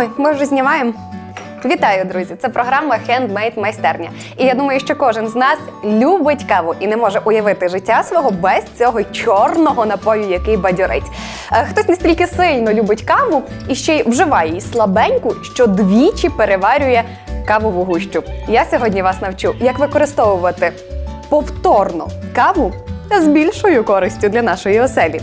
Ой, ми вже знімаємо. Вітаю, друзі! Це програма Handmade майстерня. І я думаю, що кожен з нас любить каву і не може уявити життя свого без цього чорного напою, який бадьорить. Е, Хтось настільки сильно любить каву і ще й вживає її слабеньку, що двічі переварює кавову гущу. Я сьогодні вас навчу, як використовувати повторно каву з більшою користю для нашої оселі.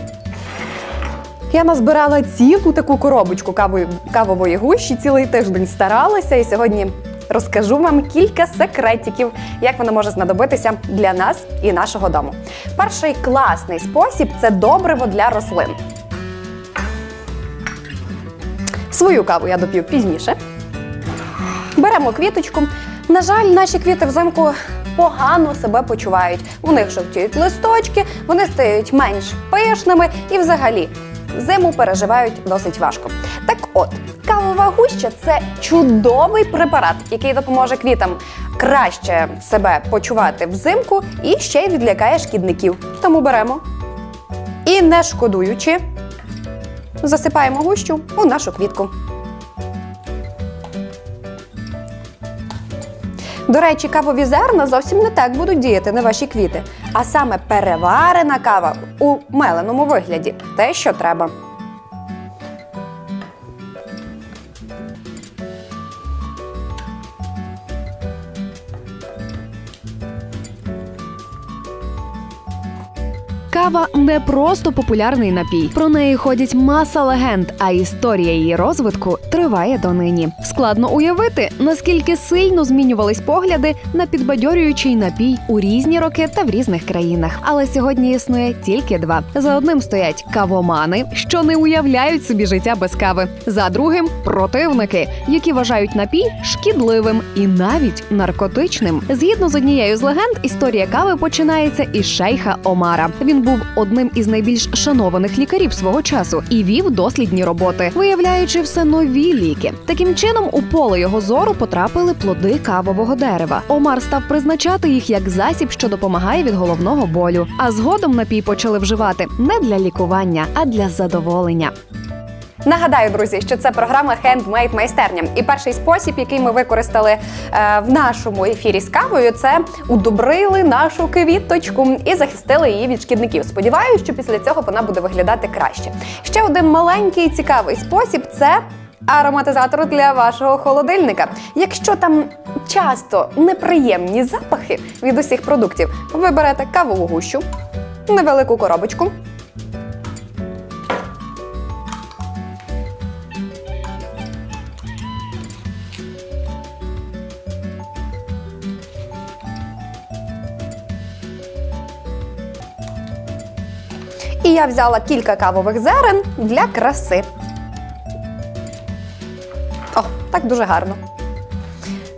Я назбирала цілу таку коробочку кавої, кавової гущі, цілий тиждень старалася, і сьогодні розкажу вам кілька секретиків, як вона може знадобитися для нас і нашого дому. Перший класний спосіб це добриво для рослин. Свою каву я доп'ю пізніше. Беремо квіточку. На жаль, наші квіти взимку погано себе почувають. У них жовтіють листочки, вони стають менш пишними і взагалі зиму переживають досить важко. Так от, кавова гуща це чудовий препарат, який допоможе квітам краще себе почувати взимку і ще й відлякає шкідників. Тому беремо і не шкодуючи, засипаємо гущу у нашу квітку. До речі, кавові зерна зовсім не так будуть діяти на ваші квіти, а саме переварена кава у меленому вигляді те, що треба. Кава не просто популярний напій. Про неї ходять маса легенд, а історія її розвитку триває донині. Складно уявити, наскільки сильно змінювались погляди на підбадьорюючий напій у різні роки та в різних країнах. Але сьогодні існує тільки два: за одним стоять кавомани, що не уявляють собі життя без кави. За другим противники, які вважають напій шкідливим і навіть наркотичним. Згідно з однією з легенд, історія кави починається із шейха Омара. Він був одним із найбільш шанованих лікарів свого часу і вів дослідні роботи, виявляючи все нові ліки. Таким чином, у поле його зору потрапили плоди кавового дерева. Омар став призначати їх як засіб, що допомагає від головного болю. А згодом напій почали вживати не для лікування, а для задоволення. Нагадаю, друзі, що це програма Handmade майстерня. І перший спосіб, який ми використали е, в нашому ефірі з кавою, це удобрили нашу квіточку і захистили її від шкідників. Сподіваюся, що після цього вона буде виглядати краще. Ще один маленький цікавий спосіб це. Ароматизатор для вашого холодильника. Якщо там часто неприємні запахи від усіх продуктів, ви берете кавову гущу, невелику коробочку, І я взяла кілька кавових зерен для краси. О, так дуже гарно.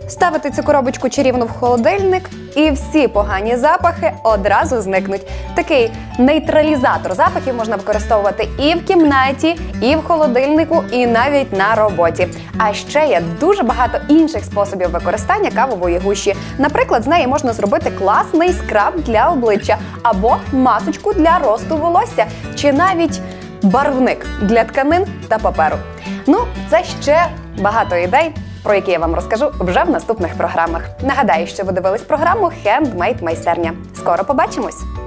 Ставити цю коробочку чарівно в холодильник, і всі погані запахи одразу зникнуть. Такий нейтралізатор запахів можна використовувати і в кімнаті, і в холодильнику, і навіть на роботі. А ще є дуже багато інших способів використання кавової гущі. Наприклад, з неї можна зробити класний скраб для обличчя або масочку для росту волосся, чи навіть барвник для тканин та паперу. Ну, це ще багато ідей. Про які я вам розкажу вже в наступних програмах. Нагадаю, що ви дивились програму Handmade майстерня. Скоро побачимось!